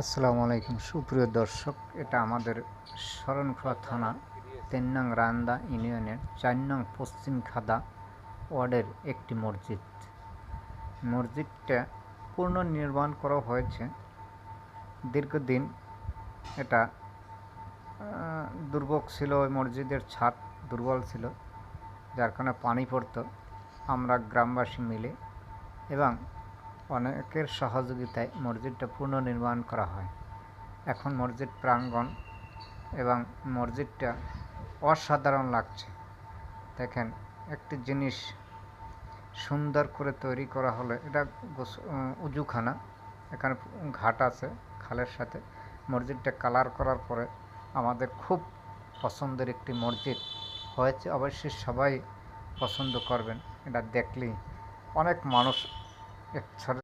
আসসালামু আলাইকুম। সুপ্রিয় দর্শক, এটা আমাদের শরণখোলা থানা তিন নং রান্দা ইউনিয়নের চার নং পশ্চিম খাদা ওয়ার্ডের একটি মসজিদ। মসজিদটা পুনর্নির্মাণ করা হয়েছে। দীর্ঘদিন এটা দুর্ভোগ ছিল ওই মসজিদের ছাদ, দুর্বল ছিল, যার কারণে পানি পড়তো। আমরা গ্রামবাসী মিলে এবং অনেকের সহযোগিতায় মসজিদটা পুনর্নির্মাণ করা হয়। এখন মসজিদ প্রাঙ্গণ এবং মসজিদটা অসাধারণ লাগছে। দেখেন, একটি জিনিস সুন্দর করে তৈরি করা হলে। এটা উজুখানা। এখানে ঘাট আছে খালের সাথে। মসজিদটা কালার করার পরে আমাদের খুব পছন্দের একটি মসজিদ হয়েছে। অবশ্যই সবাই পছন্দ করবেন। এটা দেখলেই অনেক মানুষ এক